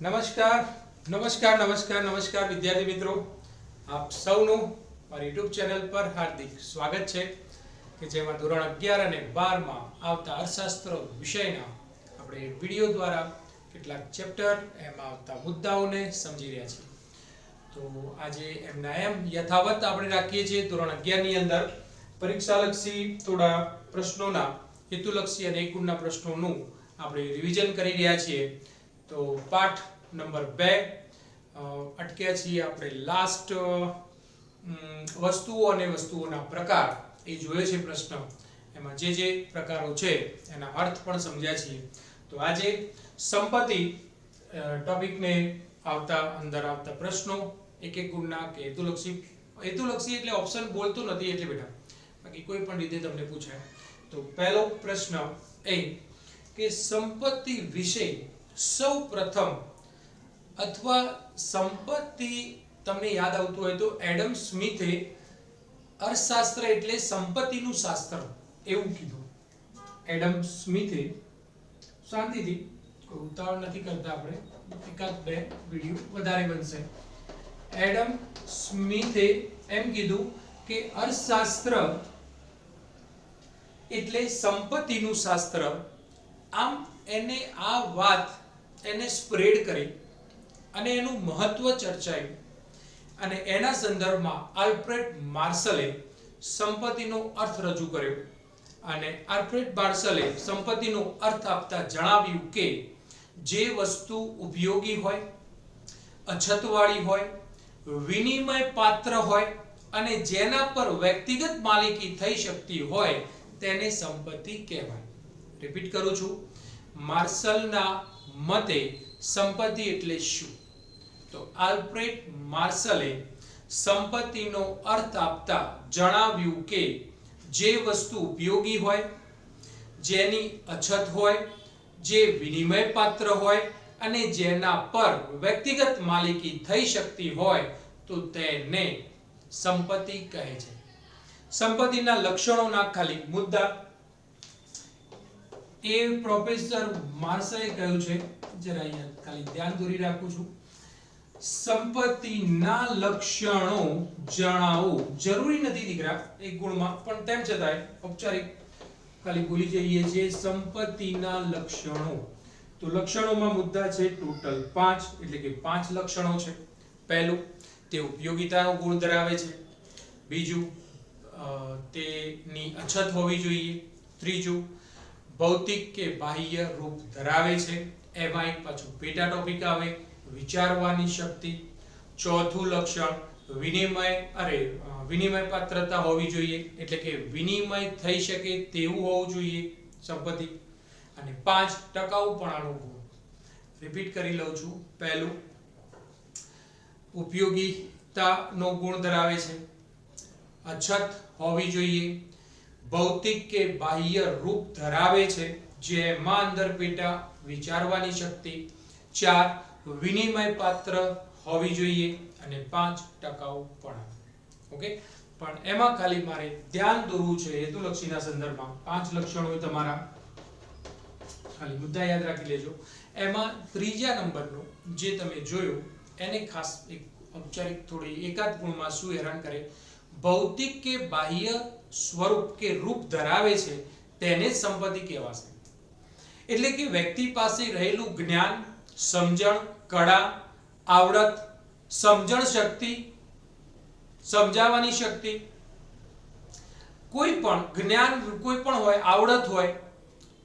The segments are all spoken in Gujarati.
નમસ્કાર નમસ્કાર નમસ્કાર નમસ્કાર વિદ્યાર્થી મિત્રો. આપ સૌનું મારી યુટ્યુબ ચેનલ પર હાર્દિક સ્વાગત છે કે જેમાં ધોરણ અગિયાર અને બારમાં આવતા અર્થશાસ્ત્ર વિષયના આપણે વીડિયો દ્વારા કેટલાક ચેપ્ટર એમાં આવતા મુદ્દાઓને સમજી રહ્યા છીએ. તો આજે એમના એમ યથાવત આપણે રાખીએ છીએ ધોરણ અગિયારની અંદર. પરીક્ષાલક્ષી થોડા પ્રશ્નોના હેતુલક્ષી અને એક પ્રશ્નોનું આપણે રિવિઝન કરી રહ્યા છીએ. તો પાઠ નંબર બે અટક્યા છીએ આપણે લાસ્ટ વસ્તુઓ અને વસ્તુઓના પ્રકાર. એ જોયો છે પ્રશ્ન. એમાં જે જે પ્રકારો છે, એના અર્થ પણ સમજ્યા છીએ. તો આજે સંપત્તિ ટોપિકને આવતા, અંદર આવતા પ્રશ્નો એક એક ગુણના કે હેતુલક્ષી. હેતુલક્ષી એટલે ઓપ્શન બોલતો નથી એટલે બેટા. બાકી કોઈ પણ રીતે તમને પૂછાય. તો પહેલો પ્રશ્ન એ કે સંપત્તિ વિશે સૌ પ્રથમ અથવા સંપત્તિ તમને યાદ આવતું હોય તો એડમ સ્મિથે અર્થશાસ્ત્ર એટલે સંપત્તિનું શાસ્ત્ર એવું કીધું. એડમ સ્મિથે શાંતિથી ઉતાવળ નથી કરતા આપણે, એકાદ બે વીડિયો વધારે બનશે. એડમ સ્મિથે એમ કીધું કે અર્થશાસ્ત્ર એટલે સંપત્તિનું શાસ્ત્ર. આમ એને આ વાત એને સ્પ્રેડ કરી અને એનું મહત્વ ચર્ચાયું. અને એના સંદર્ભમાં આલ્ફ્રેડ માર્શલે સંપત્તિનો અર્થ રજૂ કર્યો. અને આલ્ફ્રેડ માર્શલે સંપત્તિનો અર્થ આપતા જણાવ્યું કે જે વસ્તુ ઉપયોગી હોય, અછતવાળી હોય વિનિમય પાત્ર હોય અને જેના પર વ્યક્તિગત માલિકી થઈ શકતી હોય, તેને સંપત્તિ કહેવાય. રિપીટ કરું છું. માર્શલના મતે સંપત્તિ એટલે શું? તો આલ્ફ્રેડ માર્શલે સંપત્તિનો અર્થ આપતા જણાવ્યું કે જે વસ્તુ ઉપયોગી હોય, જેની અછત હોય, જે વિનિમય પાત્ર હોય અને જેના પર વ્યક્તિગત માલિકી થઈ શકતી હોય, તો તેને સંપત્તિ કહે છે. સંપત્તિના લક્ષણોના ખાલી મુદ્દા એ પ્રોફેસર માર્શલે કહ્યું છે, જરા અહીંયા ખાલી ધ્યાન દોરી રાખું છું. સંપત્તિના લક્ષણો જણાવો. જરૂરી નથી દીકરા એક ગુણમાં, પણ તેમ છતાંય ઔપચારિક ખાલી ભૂલી જઈએ છીએ, સંપત્તિના લક્ષણો. તો લક્ષણોમાં મુદ્દા છે ટોટલ પાંચ, એટલે કે પાંચ લક્ષણો છે. પહેલું, તે ઉપયોગિતાનો ગુણ ધરાવે છે. બીજું તેની અછત હોવી જોઈએ. ત્રીજું ભૌતિક કે બાહ્ય રૂપ ધરાવે છે. એમાં એક પાછું પેટા ટોપિક આવે. વિચારવાની શક્તિ, ચોથું લક્ષણ, વિનિમય અરે વિનિમય પાત્રતા હોવી જોઈએ. એટલે કે વિનિમય થઈ શકે તેવું હોવું જોઈએ સંપત્તિ. અને પાંચ ટકાઉપણાનો ગુણ. રિપીટ કરી લઉં છું. પહેલું, ઉપયોગીતાનો ગુણ ધરાવે છે. અછત હોવી જોઈએ. ભૌતિક કે બાહ્ય રૂપ ધરાવે છે જેમાં અંદર પેટા વિચારવાની શક્તિ. ચાર, વિનિમય પાત્ર હોવી જોઈએ અને પાંચ ટકાઉપણા ઓકે? પણ એમાં ખાલી મારે ધ્યાન દોરવું છે હેતુલક્ષીના સંદર્ભમાં. પાંચ લક્ષણો તમારા. ખાલી મુદ્દા યાદ રાખી લેજો. એમાં ત્રીજા નંબરનો જે તમે જોયું, એને ખાસ એક ઔપચારિક થોડી એકાદ ગુણમાં શું હેરાન કરે? ભૌતિક કે બાહ્ય સ્વરૂપ કે રૂપ ધરાવે છે, તેને સંપત્તિ કહેવાશે. એટલે કે વ્યક્તિ પાસે રહેલું જ્ઞાન, સમજણ, કળા, આવડત, સમજણ શક્તિ, સમજાવવાની શક્તિ, કોઈ પણ જ્ઞાન, કોઈ પણ હોય, આવડત હોય,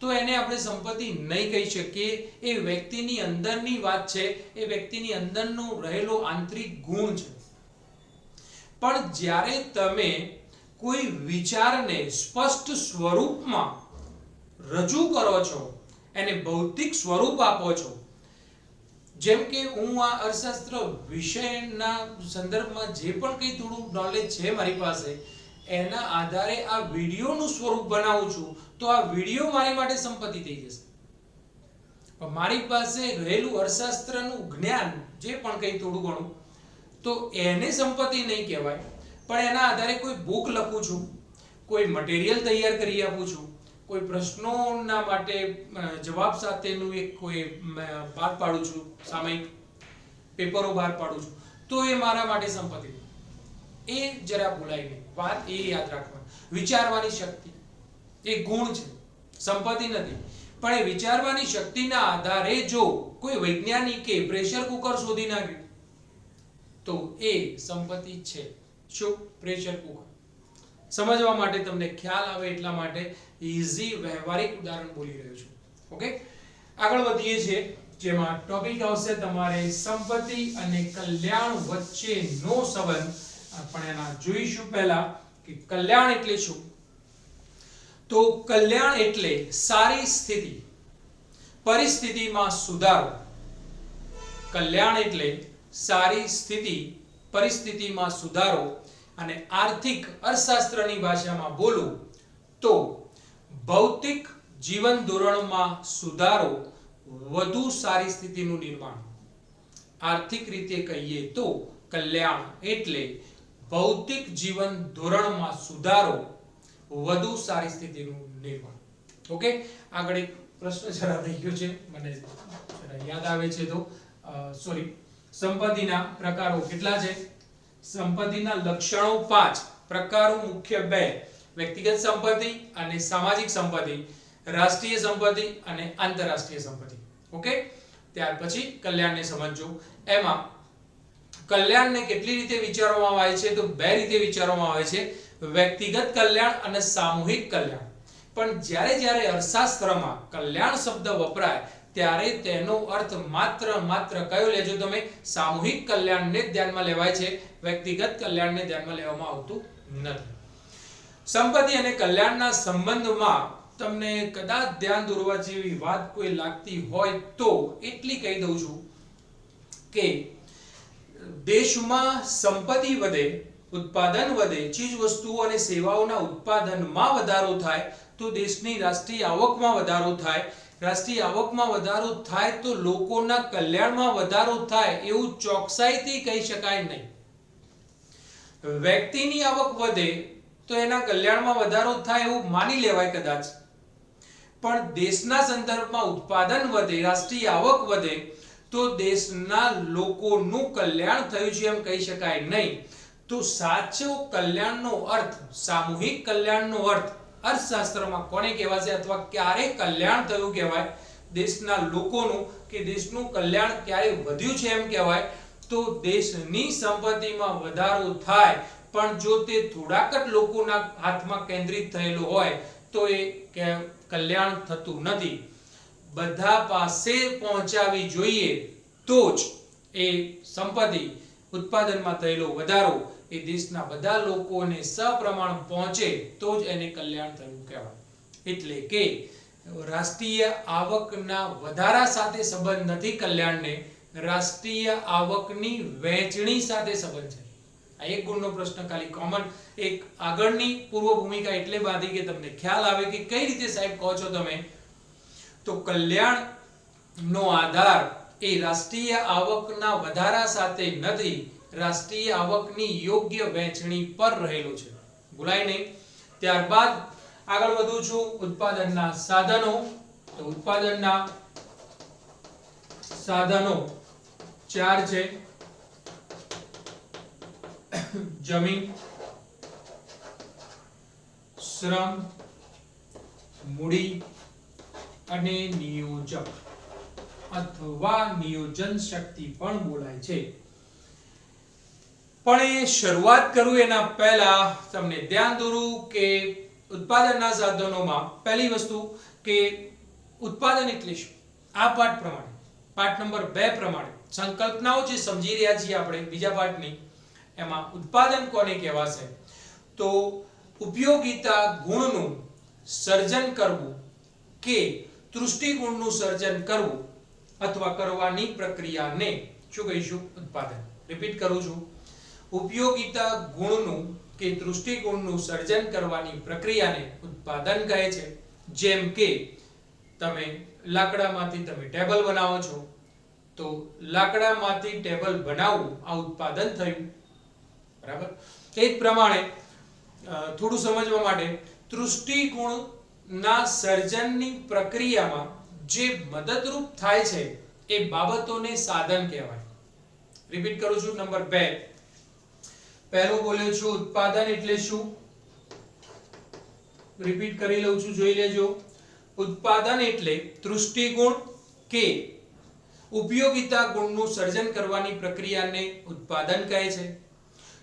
તો એને આપણે સંપત્તિ નહીં કહી શકીએ. એ વ્યક્તિની અંદરની વાત છે, એ વ્યક્તિની અંદરનો રહેલો આંતરિક ગુણ છે. પણ જ્યારે તમે કોઈ વિચારને સ્પષ્ટ સ્વરૂપમાં રજૂ કરો છો, એને ભૌતિક સ્વરૂપ આપો છો. જેમ કે હું આ અર્થશાસ્ત્ર વિષયના સંદર્ભમાં જે પણ કંઈ થોડું નોલેજ છે મારી પાસે, એના આધારે આ વિડીયોનું સ્વરૂપ બનાવું છું, તો આ વીડિયો મારી માટે સંપત્તિ થઈ જશે. મારી પાસે રહેલું અર્થશાસ્ત્રનું જ્ઞાન, જે પણ કંઈ થોડું ઘણું, તો એને સંપત્તિ નહીં કહેવાય. પણ એના આધારે કોઈ બુક લખું છું, કોઈ મટીરિયલ તૈયાર કરી આપું છું, કોઈ પ્રશ્નોના માટે જવાબ સાથેનું એક કોઈ બહાર પાડું છું, સામયિક પેપરો બહાર પાડું છું, તો એ મારા માટે સંપત્તિ. એ જરા ભૂલાય નહીં. વાત એ યાદ રાખવાની. વિચારવાની શક્તિ. એ ગુણ છે. સંપત્તિ નથી. પણ એ વિચારવાની શક્તિના આધારે જો કોઈ વૈજ્ઞાનિકે પ્રેશર કુકર શોધી નાખ્યું, તો એ સંપત્તિ છે. શું પ્રેશર કુકર. સમજવા માટે તમને ખ્યાલ આવે એટલા માટે ઈઝી વ્યવહારિક ઉદાહરણ બોલી રહ્યો છું. ઓકે આગળ વધીએ છીએ, જેમાં ટોપિક આવશે તમારે સંપત્તિ અને કલ્યાણ વચ્ચેનો સંબંધ. આપણે એના જોઈશું પહેલા કે કલ્યાણ એટલે શું? તો કલ્યાણ એટલે સારી સ્થિતિ, પરિસ્થિતિમાં સુધારો. કલ્યાણ એટલે સારી સ્થિતિ પરિસ્થિતિમાં સુધારો અને આર્થિક અર્થશાસ્ત્રની ભાષામાં બોલું તો ભૌતિક જીવન ધોરણમાં સુધારો વધુ સારી સ્થિતિનું નિર્માણ. આર્થિક રીતે કહીએ તો કલ્યાણ એટલે ભૌતિક જીવન ધોરણમાં સુધારો વધુ સારી સ્થિતિનું નિર્માણ. ઓકે આગળ એક પ્રશ્ન જરા રહી ગયો છે. મને યાદ આવે છે તો. સોરી સંપત્તિના પ્રકારો કેટલા છે? સંપત્તિના લક્ષણો પાંચ. પ્રકારો મુખ્ય બે. વ્યક્તિગત સંપત્તિ અને સામાજિક સંપત્તિ, રાષ્ટ્રીય સંપત્તિ અને આંતરરાષ્ટ્રીય સંપત્તિ. ઓકે? ત્યાર પછી કલ્યાણને સમજજો. એમાં કલ્યાણને કેટલી રીતે વિચારવામાં આવે છે? તો બે રીતે વિચારવામાં આવે છે. વ્યક્તિગત કલ્યાણ અને સામૂહિક કલ્યાણ. પણ જ્યારે જ્યારે અર્થશાસ્ત્રમાં કલ્યાણ શબ્દ વપરાય ત્યારે તેનો અર્થ માત્ર માત્ર કયો લેજો તમે? સામૂહિક કલ્યાણને ધ્યાનમાં લેવાય છે. વ્યક્તિગત કલ્યાણને ધ્યાનમાં લેવામાં આવતું નથી. સંપત્તિ અને કલ્યાણના સંબંધમાં તમને કદાચ ધ્યાન દોરવા જેવી વાત કોઈ લાગતી હોય તો એટલી કહી દઉં છું કે દેશમાં સંપત્તિ વધે, ઉત્પાદન વધે ચીજ વસ્તુઓ અને સેવાઓના ઉત્પાદનમાં વધારો થાય, તો દેશની રાષ્ટ્રીય આવકમાં વધારો થાય રાષ્ટ્રીય આવકમાં વધારો થાય તો લોકોના કલ્યાણમાં વધારો થાય એવું ચોકસાઈથી કહી શકાય નહીં. વ્યક્તિની આવક વધે તો એના કલ્યાણમાં વધારો થાય એવું માની લેવાય કદાચ. પણ દેશના સંદર્ભમાં ઉત્પાદન વધે, રાષ્ટ્રીય આવક વધે તો દેશના લોકોનું કલ્યાણ થયું છે એમ કહી શકાય નહીં. તો સાચો કલ્યાણનો અર્થ, સામૂહિક કલ્યાણનો અર્થ અર્થશાસ્ત્રમાં કોને કહેવાશે અથવા ક્યારે કલ્યાણ થયું કહેવાય? દેશના લોકોનું કે દેશનું કલ્યાણ ક્યારે વધ્યું છે એમ કહેવાય? તો દેશની સંપત્તિમાં વધારો થાય, પણ જો તે થોડાક જ લોકોના હાથમાં કેન્દ્રિત થયેલું હોય, તો એ કલ્યાણ થતું નથી. બધા પાસે પહોંચાવી જોઈએ તો જ એ સંપત્તિ ઉત્પાદનમાં થયેલો વધારો એ દેશના બધા લોકોને સપ્રમાણ પહોંચે તો જ એને કલ્યાણ થયું કહેવાય. એટલે કે રાષ્ટ્રીય આવકના વધારા સાથે સંબંધ નથી કલ્યાણને, રાષ્ટ્રીય આવકની વહેંચણી સાથે સંબંધ છે. આ એક ગુણનો પ્રશ્ન ખાલી કોમન એક આગળની પૂર્વ ભૂમિકા એટલે બાંધી કે તમને ખ્યાલ આવે કે કઈ રીતે સાહેબ કહો છો તમે? તો કલ્યાણ નો આધાર એ રાષ્ટ્રીય આવકના વધારા સાથે નથી, રાષ્ટ્રીય આવકની યોગ્ય વહેંચણી પર રહેલું છે. ભૂલાય નહીં. ત્યારબાદ આગળ વધું છું ઉત્પાદનના સાધનો. તો ઉત્પાદનના સાધનો ચાર છે. જમીન, શ્રમ, મૂડી અને નિયોજક. અથવા નિયોજન શક્તિ પણ બોલાય છે. પણ એ શરૂઆત કરું એના પહેલા તમને ધ્યાન દોરું કે ઉત્પાદનના સાધનોમાં પહેલી વસ્તુ કે ઉત્પાદન એટલે શું? આ પાઠ પ્રમાણે. પાઠ નંબર બે પ્રમાણે. સંકલ્પનાઓ જે સમજી રહ્યા છીએ આપણે બીજા પાઠની, એમાં ઉત્પાદન કોને કહેવાશે? તો ઉપયોગિતા ગુણનું સર્જન કરવું કે તૃષ્ટિગુણનું સર્જન કરવું? અથવા કરવાની પ્રક્રિયાને શું કહીશું ઉત્પાદન. રિપીટ કરું છું. ઉપયોગિતા ગુણનું કે દૃષ્ટિકોણનું સર્જન કરવાની પ્રક્રિયાને ઉત્પાદન કહે છે. જેમ કે, તમે લાકડામાંથી તમે ટેબલ બનાવો છો, તો લાકડામાંથી ટેબલ બનાવવું આ ઉત્પાદન થયું. બરાબર? એ જ પ્રમાણે થોડું સમજવા માટે દૃષ્ટિકોણના સર્જનની પ્રક્રિયામાં જે મદદરૂપ થાય છે એ બાબતોને સાધન કહેવાય. રિપીટ કરું છું નંબર બે. પહેલું બોલ્યો છું, ઉત્પાદન એટલે શું? રિપીટ કરી લઉં છું, જોઈ લેજો. ઉત્પાદન એટલે દૃષ્ટિગુણ કે ઉપયોગિતા ગુણનું સર્જન કરવાની પ્રક્રિયાને ઉત્પાદન કહે છે.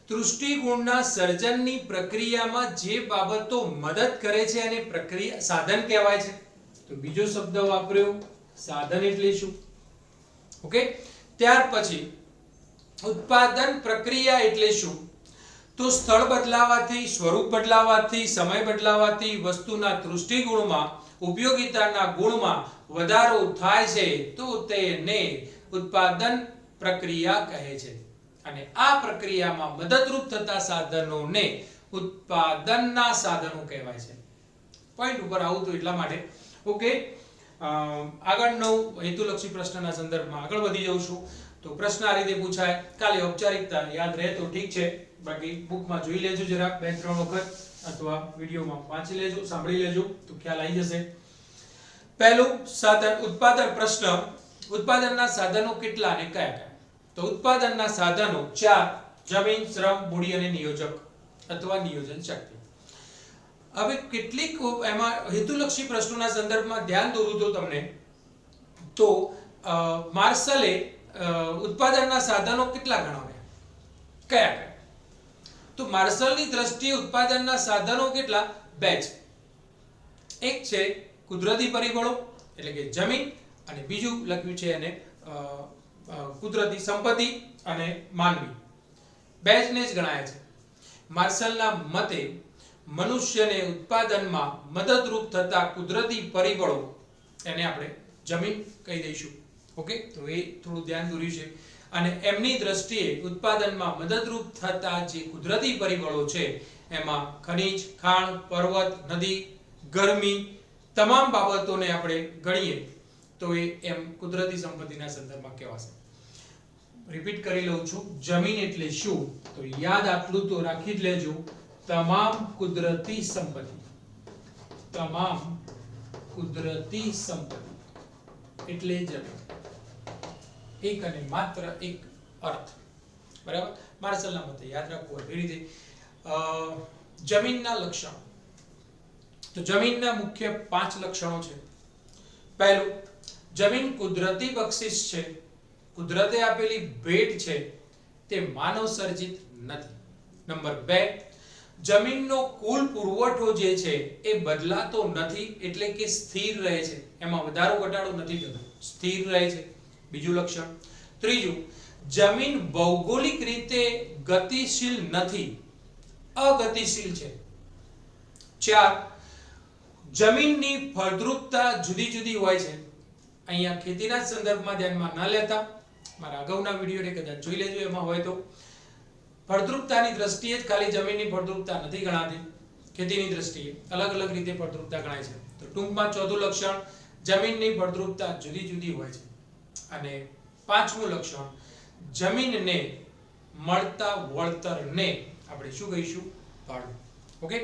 તૃષ્ટિગુણના સર્જનની પ્રક્રિયામાં જે બાબતો મદદ કરે છે અને પ્રક્રિયા સાધન કહેવાય છે. તો બીજો શબ્દ વાપર્યો, સાધન એટલે શું? ઓકે? ત્યાર પછી, ઉત્પાદન પ્રક્રિયા એટલે શું? તો સ્થળ બદલાવાથી, સ્વરૂપ બદલાવાથી, સમય બદલાવાથી, વસ્તુના દૃષ્ટિગુણમાં, ઉપયોગિતાના ગુણમાં વધારો થાય છે, તો તેને ઉત્પાદન પ્રક્રિયા કહે છે. અને આ પ્રક્રિયામાં મદદરૂપ થતા સાધનોને ઉત્પાદનના સાધનો કહેવાય છે. પોઈન્ટ ઉપર આવું તો એટલા માટે ઓકે આગળનો હેતુલક્ષી પ્રશ્નના સંદર્ભમાં આગળ વધી જાઉં છું. તો પ્રશ્ન આ રીતે પૂછાય, કાલે ઔપચારિકતા યાદ રહે તો ઠીક છે. બાકી બુકમાં જોઈ લેજો જરાક બે ત્રણ વખત અથવા વિડીયોમાં વાંચી લેજો, સાંભળી લેજો, તો ખ્યાલ આવી જશે. પહેલું, સાધન ઉત્પાદન પ્રશ્ન. ઉત્પાદનના સાધનો કેટલા અને કયા કયા? તો ઉત્પાદનના સાધનો ચાર, જમીન, શ્રમ, મૂડી અને નિયોજક અથવા નિયોજન શક્તિ. હવે કેટલીક એમાં હેતુલક્ષી પ્રશ્નોના સંદર્ભમાં ધ્યાન દોરું તો તમને. તો અ, માર્શલે ઉત્પાદનના સાધનો કેટલા ગણાવ્યા? કયા કયા? તો માર્શલની દ્રષ્ટિએ ઉત્પાદનના સાધનો કેટલા? બે છે. એક છે કુદરતી પરિબળો એટલે કે જમીન અને બીજું લખ્યું છે એને કુદરતી સંપત્તિ અને માનવી. બે જ જ ગણાય છે. માર્શલના મતે મનુષ્યને ઉત્પાદનમાં મદદરૂપ થતા કુદરતી પરિબળો એને આપણે જમીન કહી દઈશું. ઓકે? તો એ થોડું ધ્યાન દોર્યું છે. અને એમની દ્રષ્ટિએ ઉત્પાદનમાં મદદરૂપ થતા જે કુદરતી પરિબળો છે, એમાં ખનિજ, ખાણ, પર્વત, નદી, ગરમી તમામ બાબતોને આપણે ગણીએ, તો એ એમ કુદરતી સંપત્તિના સંદર્ભમાં કહેવાશે. રિપીટ કરી લઉં છું. જમીન એટલે શું? તો યાદ આટલું તો રાખી જ લેજો. તમામ કુદરતી સંપત્તિ. તમામ કુદરતી સંપત્તિ. એટલે જમીન એક અને માત્ર એક અર્થ. બરાબર? માર્શલના મતે યાદ રાખવું એ રીતે જમીનના લક્ષણો. તો જમીનના મુખ્ય પાંચ લક્ષણો છે. પહેલું, જમીન કુદરતી બક્ષિસ છે. કુદરતે આપેલી ભેટ છે. તે માનવ સર્જિત નથી. નંબર બે જમીનનો કુલ પુરવઠો જે છે એ બદલાતો નથી એટલે કે સ્થિર રહે છે. એમાં વધારો ઘટાડો નથી થતો. સ્થિર રહે છે. બીજું લક્ષણ. ત્રીજું, જમીન ભૌગોલિક રીતે ગતિશીલ નથી. અગતિશીલ છે. ચાર, જમીનની ફળદ્રુપતા જુદી જુદી હોય છે. અહીંયા ખેતીના સંદર્ભમાં ધ્યાનમાં ન લેતા. મારા અગાઉના વિડીયોને કદાચ જોઈ લેજો, એમાં હોય તો. ફળદ્રુપતાની દ્રષ્ટિએ જ ખાલી જમીનની ફળદ્રુપતા નથી ગણાતી. ખેતીની દ્રષ્ટિએ અલગ અલગ રીતે ફળદ્રુપતા ગણાય છે. તો ટૂંકમાં ચોથું લક્ષણ જમીનની ફળદ્રુપતા જુદી જુદી હોય છે. અને પાંચમું લક્ષણ જમીનને મળતા વળતરને આપણે શું કહીશું? ભાડું. ઓકે?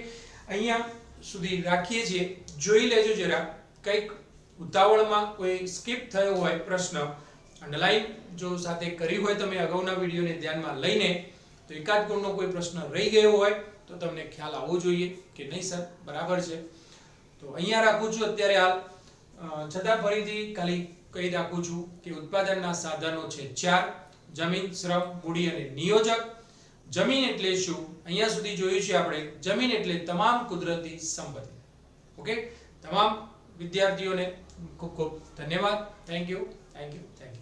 અહીંયા સુધી રાખીએ છીએ. જોઈ લેજો જરા. કંઈક ઉતાવળમાં કોઈ સ્કીપ થયો હોય પ્રશ્ન, અંડરલાઈન જો સાથે કરી હોય તમે અગાઉના વિડીયોને ધ્યાનમાં લઈને તો એકાદ ગુણનો કોઈ પ્રશ્ન રહી ગયો હોય તો તમને ખ્યાલ આવવો જોઈએ કે નહીં સર? બરાબર છે? તો અહીંયા રાખું છું અત્યારે હાલ. છતાં ફરીથી ખાલી કહી રાખું છું કે ઉત્પાદનના સાધનો છે ચાર. જમીન, શ્રમ, મૂડી અને નિયોજક. જમીન એટલે શું? અહીંયા સુધી જોયું છે આપણે. જમીન એટલે તમામ કુદરતી સંપત્તિ. ઓકે? તમામ વિદ્યાર્થીઓને ખૂબ ખૂબ ધન્યવાદ. Thank you thank you thank you